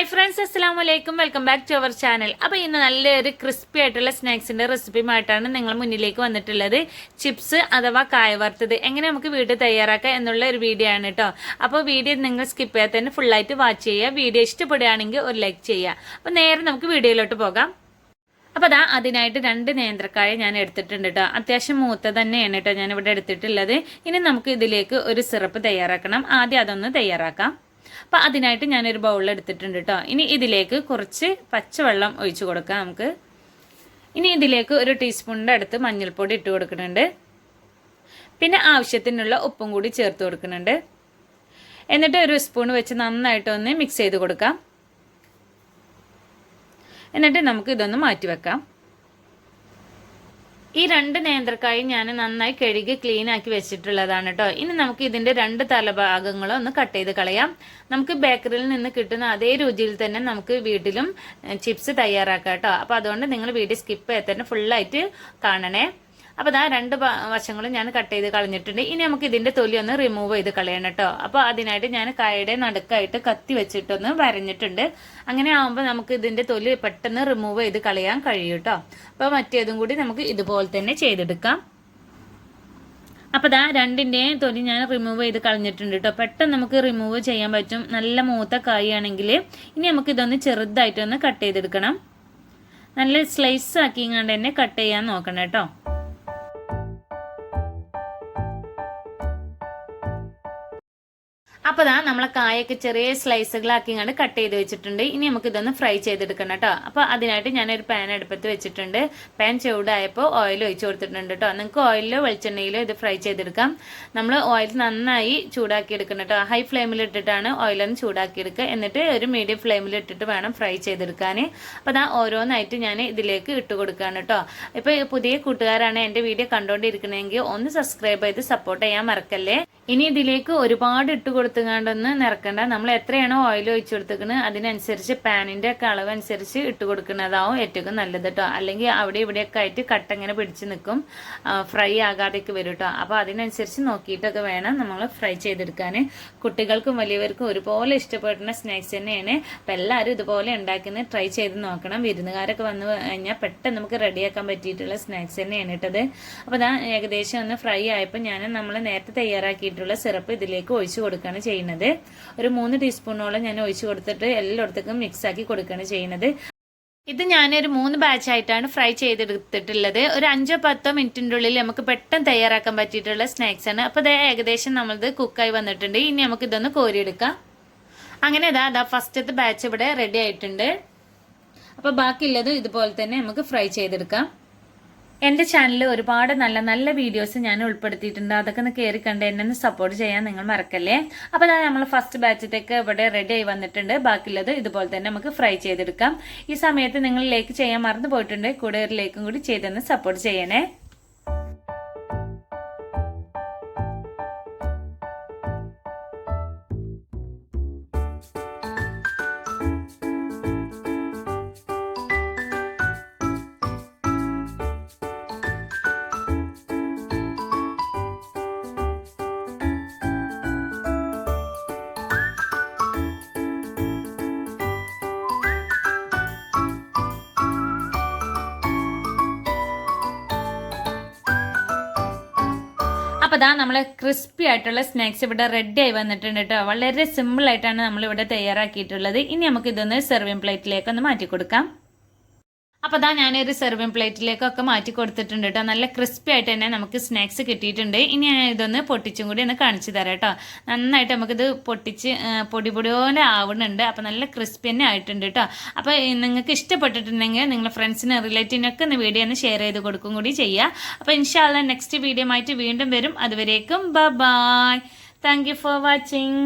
Hi friends അസ്സാം വലൈക്കും welcome back to our channel അപ്പോൾ ഇന്ന് നല്ലൊരു ക്രിസ്പി ആയിട്ടുള്ള സ്നാക്സിന്റെ റെസിപ്പിയുമായിട്ടാണ് നിങ്ങൾ മുന്നിലേക്ക് വന്നിട്ടുള്ളത്. ചിപ്സ് അഥവാ കായ വറുത്തത് എങ്ങനെ നമുക്ക് വീട്ടിൽ തയ്യാറാക്കാം എന്നുള്ള ഒരു വീഡിയോ ആണ് കേട്ടോ അപ്പോൾ വീഡിയോ നിങ്ങൾ സ്കിപ്പ് ചെയ്യാതെ തന്നെ ഫുള്ളായിട്ട് വാച്ച് ചെയ്യുക. വീഡിയോ ഇഷ്ടപ്പെടുകയാണെങ്കിൽ ഒരു ലൈക്ക് ചെയ്യുക. അപ്പോൾ നേരെ നമുക്ക് വീഡിയോയിലോട്ട് പോകാം. അപ്പോൾ അതാ അതിനായിട്ട് രണ്ട് നേന്ത്രക്കായ ഞാൻ എടുത്തിട്ടുണ്ട് കേട്ടോ അത്യാവശ്യം മൂത്ത തന്നെയാണ് കേട്ടോ ഞാൻ ഇവിടെ എടുത്തിട്ടുള്ളത്. ഇനി നമുക്ക് ഇതിലേക്ക് ഒരു സിറപ്പ് തയ്യാറാക്കണം. ആദ്യം അതൊന്ന് തയ്യാറാക്കാം. അപ്പോൾ അതിനായിട്ട് ഞാനൊരു ബൗളിൽ എടുത്തിട്ടുണ്ട് കേട്ടോ ഇനി ഇതിലേക്ക് കുറച്ച് പച്ചവെള്ളം ഒഴിച്ചു കൊടുക്കാം നമുക്ക്. ഇനി ഇതിലേക്ക് ഒരു ടീസ്പൂണിന്റെ അടുത്ത് മഞ്ഞൾപ്പൊടി ഇട്ട് കൊടുക്കുന്നുണ്ട്. പിന്നെ ആവശ്യത്തിനുള്ള ഉപ്പും കൂടി ചേർത്ത് കൊടുക്കുന്നുണ്ട്. എന്നിട്ട് ഒരു സ്പൂൺ വെച്ച് നന്നായിട്ട് ഒന്ന് മിക്സ് ചെയ്ത് കൊടുക്കാം. എന്നിട്ട് നമുക്ക് ഇതൊന്ന് മാറ്റി വെക്കാം. ഈ രണ്ട് നേന്ത്രക്കായും ഞാൻ നന്നായി കഴുകി ക്ലീൻ ആക്കി വെച്ചിട്ടുള്ളതാണ് കേട്ടോ ഇനി നമുക്ക് ഇതിന്റെ രണ്ട് തലഭാഗങ്ങളും ഒന്ന് കട്ട് ചെയ്ത് കളയാം. നമുക്ക് ബേക്കറിയിൽ നിന്ന് കിട്ടുന്ന അതേ രുചിയിൽ തന്നെ നമുക്ക് വീട്ടിലും ചിപ്സ് തയ്യാറാക്കാം കേട്ടോ അപ്പോൾ അതുകൊണ്ട് നിങ്ങൾ വീഡിയോ സ്കിപ്പ് ചെയ്ത് തന്നെ ഫുള്ളായിട്ട് കാണണേ. അപ്പോൾ ഇതാ രണ്ട് വശങ്ങളും ഞാൻ കട്ട് ചെയ്ത് കളഞ്ഞിട്ടുണ്ട്. ഇനി നമുക്ക് ഇതിന്റെ തൊലി ഒന്ന് റിമൂവ് ചെയ്ത് കളയണം കേട്ടോ അപ്പോൾ അതിനായിട്ട് ഞാൻ കായയുടെ നടുക്കായിട്ട് കത്തി വെച്ചിട്ടൊന്ന് വരഞ്ഞിട്ടുണ്ട്. അങ്ങനെ ആവുമ്പോൾ നമുക്ക് ഇതിന്റെ തൊലി പെട്ടെന്ന് റിമൂവ് ചെയ്ത് കളയാൻ കഴിയും കേട്ടോ അപ്പോൾ മറ്റേതും കൂടി നമുക്ക് ഇതുപോലെ തന്നെ ചെയ്തെടുക്കാം. അപ്പോൾ ഇതാ രണ്ടിന്റെയും തൊലി ഞാൻ റിമൂവ് ചെയ്ത് കളഞ്ഞിട്ടുണ്ട് കേട്ടോ പെട്ടെന്ന് നമുക്ക് റിമൂവ് ചെയ്യാൻ പറ്റും. നല്ല മൂത്ത കായാണെങ്കിൽ ഇനി നമുക്ക് ഇതൊന്ന് ചെറുതായിട്ടൊന്ന് കട്ട് ചെയ്തെടുക്കണം. നല്ല സ്ലൈസ് ആക്കിങ്ങാണ്ട് തന്നെ കട്ട് ചെയ്യാൻ നോക്കണം കേട്ടോ അപ്പോൾ ദാ നമ്മളെ കായൊക്കെ ചെറിയ സ്ലൈസുകളാക്കി കണ്ട് കട്ട് ചെയ്ത് വെച്ചിട്ടുണ്ട്. ഇനി നമുക്ക് ഇതൊന്ന് ഫ്രൈ ചെയ്തെടുക്കണം കേട്ടോ അപ്പോൾ അതിനായിട്ട് ഞാനൊരു പാൻ അടുപ്പത്ത് വെച്ചിട്ടുണ്ട്. പാൻ ചൂടായപ്പോൾ ഓയിൽ ഒഴിച്ചു കൊടുത്തിട്ടുണ്ട് കേട്ടോ നിങ്ങൾക്ക് ഓയിലോ വെളിച്ചെണ്ണയിലോ ഇത് ഫ്രൈ ചെയ്തെടുക്കാം. നമ്മൾ ഓയിൽ നന്നായി ചൂടാക്കി എടുക്കണം കേട്ടോ ഹൈ ഫ്ലെയിമിൽ ഇട്ടിട്ടാണ് ഓയിലൊന്ന് ചൂടാക്കി എടുക്കുക എന്നിട്ട് ഒരു മീഡിയം ഫ്ലെയിമിൽ ഇട്ടിട്ട് വേണം ഫ്രൈ ചെയ്തെടുക്കാൻ അപ്പോൾ അതാ ഓരോന്നായിട്ട് ഞാൻ ഇതിലേക്ക് ഇട്ട് കൊടുക്കുകയാണ് കേട്ടോ ഇപ്പോൾ പുതിയ കൂട്ടുകാരാണ് എന്റെ വീഡിയോ കണ്ടുകൊണ്ടിരിക്കണമെങ്കിൽ ഒന്ന് സബ്സ്ക്രൈബ് ചെയ്ത് സപ്പോർട്ട് ചെയ്യാൻ മറക്കല്ലേ? ഇനി ഇതിലേക്ക് ഒരുപാട് ഇട്ട് കൊടുത്തുകൊണ്ടൊന്ന് നിറക്കണ്ട. നമ്മൾ എത്രയാണോ ഓയിൽ ഒഴിച്ചു കൊടുത്തേക്കുന്നത് അതിനനുസരിച്ച് പാനിന്റെ ഒക്കെ അളവ് അനുസരിച്ച് ഇട്ട് കൊടുക്കുന്നതാവും ഏറ്റവും നല്ലത് കേട്ടോ അല്ലെങ്കിൽ അവിടെ ഇവിടെയൊക്കെ ആയിട്ട് കട്ടങ്ങനെ പിടിച്ച് നിൽക്കും. ഫ്രൈ ആകാതെയൊക്കെ വരും കേട്ടോ അപ്പോൾ അതിനനുസരിച്ച് നോക്കിയിട്ടൊക്കെ വേണം നമ്മൾ ഫ്രൈ ചെയ്തെടുക്കാൻ. കുട്ടികൾക്കും വലിയവർക്കും ഒരുപോലെ ഇഷ്ടപ്പെടുന്ന സ്നാക്സ് തന്നെയാണ്. അപ്പം എല്ലാവരും ഇതുപോലെ ഉണ്ടാക്കുന്നത് ട്രൈ ചെയ്ത് നോക്കണം. വിരുന്നുകാരൊക്കെ വന്നു കഴിഞ്ഞാൽ പെട്ടെന്ന് നമുക്ക് റെഡിയാക്കാൻ പറ്റിയിട്ടുള്ള സ്നാക്സ് തന്നെയാണ് കേട്ടത് അപ്പോൾ ഞാൻ ഏകദേശം ഒന്ന് ഫ്രൈ ആയപ്പോൾ ഞാൻ നമ്മൾ നേരത്തെ തയ്യാറാക്കിയിട്ട് ആയിട്ടുള്ള സിറപ്പ് ഇതിലേക്ക് ഒഴിച്ചു കൊടുക്കുകയാണ് ചെയ്യുന്നത്. ഒരു മൂന്ന് ടീസ്പൂണോളം ഞാൻ ഒഴിച്ചു കൊടുത്തിട്ട് എല്ലായിടത്തേക്കും മിക്സ് ആക്കി കൊടുക്കുകയാണ് ചെയ്യുന്നത്. ഇത് ഞാനൊരു മൂന്ന് ബാച്ചായിട്ടാണ് ഫ്രൈ ചെയ്തെടുത്തിട്ടുള്ളത്. ഒരു അഞ്ചോ പത്തോ മിനിറ്റിന്റെ ഉള്ളിൽ നമുക്ക് പെട്ടെന്ന് തയ്യാറാക്കാൻ പറ്റിയിട്ടുള്ള സ്നാക്സ് ആണ്. അപ്പോൾ ഇത് ഏകദേശം നമ്മളത് കുക്കായി വന്നിട്ടുണ്ട്. ഇനി നമുക്ക് ഇതൊന്ന് കോരിയെടുക്കാം. അങ്ങനെ അതാ അതാ ഫസ്റ്റത്തെ ബാച്ച് ഇവിടെ റെഡി ആയിട്ടുണ്ട്. അപ്പോൾ ബാക്കിയുള്ളത് ഇതുപോലെ തന്നെ നമുക്ക് ഫ്രൈ ചെയ്തെടുക്കാം. എന്റെ ചാനലിൽ ഒരുപാട് നല്ല നല്ല വീഡിയോസ് ഞാൻ ഉൾപ്പെടുത്തിയിട്ടുണ്ട്. അതൊക്കെ ഒന്ന് കയറി കണ്ട് എന്നെ ഒന്ന് സപ്പോർട്ട് ചെയ്യാൻ നിങ്ങൾ മറക്കല്ലേ? അപ്പോൾ അതാണ് നമ്മൾ ഫസ്റ്റ് ബാച്ചത്തേക്ക് ഇവിടെ റെഡി ആയി വന്നിട്ടുണ്ട്. ബാക്കിയുള്ളത് ഇതുപോലെ തന്നെ നമുക്ക് ഫ്രൈ ചെയ്തെടുക്കാം. ഈ സമയത്ത് നിങ്ങൾ ലേക്ക് ചെയ്യാൻ മറന്നു പോയിട്ടുണ്ട്. കൂടെ ഒരു ലേക്കും കൂടി ചെയ്തെന്ന് സപ്പോർട്ട് ചെയ്യണേ. അപ്പോൾ അതാ നമ്മളെ ക്രിസ്പി ആയിട്ടുള്ള സ്നാക്സ് ഇവിടെ റെഡി ആയി വന്നിട്ടുണ്ട് കേട്ടോ വളരെ സിമ്പിൾ ആയിട്ടാണ് നമ്മൾ ഇവിടെ തയ്യാറാക്കിയിട്ടുള്ളത്. ഇനി നമുക്ക് ഇതൊന്ന് സെർവിങ് പ്ലേറ്റിലേക്ക് ഒന്ന് മാറ്റി കൊടുക്കാം അപ്പോൾ അതാ ഞാനൊരു സെർവിങ് പ്ലേറ്റിലേക്കൊക്കെ മാറ്റി കൊടുത്തിട്ടുണ്ട് കേട്ടോ നല്ല ക്രിസ്പി ആയിട്ട് തന്നെ നമുക്ക് സ്നാക്സ് കിട്ടിയിട്ടുണ്ട്. ഇനി ഞാൻ ഇതൊന്ന് പൊട്ടിച്ചും കൂടി ഒന്ന് കാണിച്ചു തരാം കേട്ടോ നന്നായിട്ട് നമുക്കിത് പൊട്ടിച്ച് പൊടി പൊടി പോലെ ആവുന്നുണ്ട് അപ്പോൾ നല്ല ക്രിസ്പി തന്നെ ആയിട്ടുണ്ട് കേട്ടോ അപ്പോൾ നിങ്ങൾക്ക് ഇഷ്ടപ്പെട്ടിട്ടുണ്ടെങ്കിൽ നിങ്ങളുടെ ഫ്രണ്ട്സിന് റിലേറ്റീവിനൊക്കെ ഒന്ന് വീഡിയോ ഒന്ന് ഷെയർ ചെയ്ത് കൊടുക്കും കൂടി ചെയ്യുക അപ്പോൾ ഇൻഷാല്ല നെക്സ്റ്റ് വീഡിയോ ആയിട്ട് വീണ്ടും വരും. അതുവരേക്കും ബ bye thank you for watching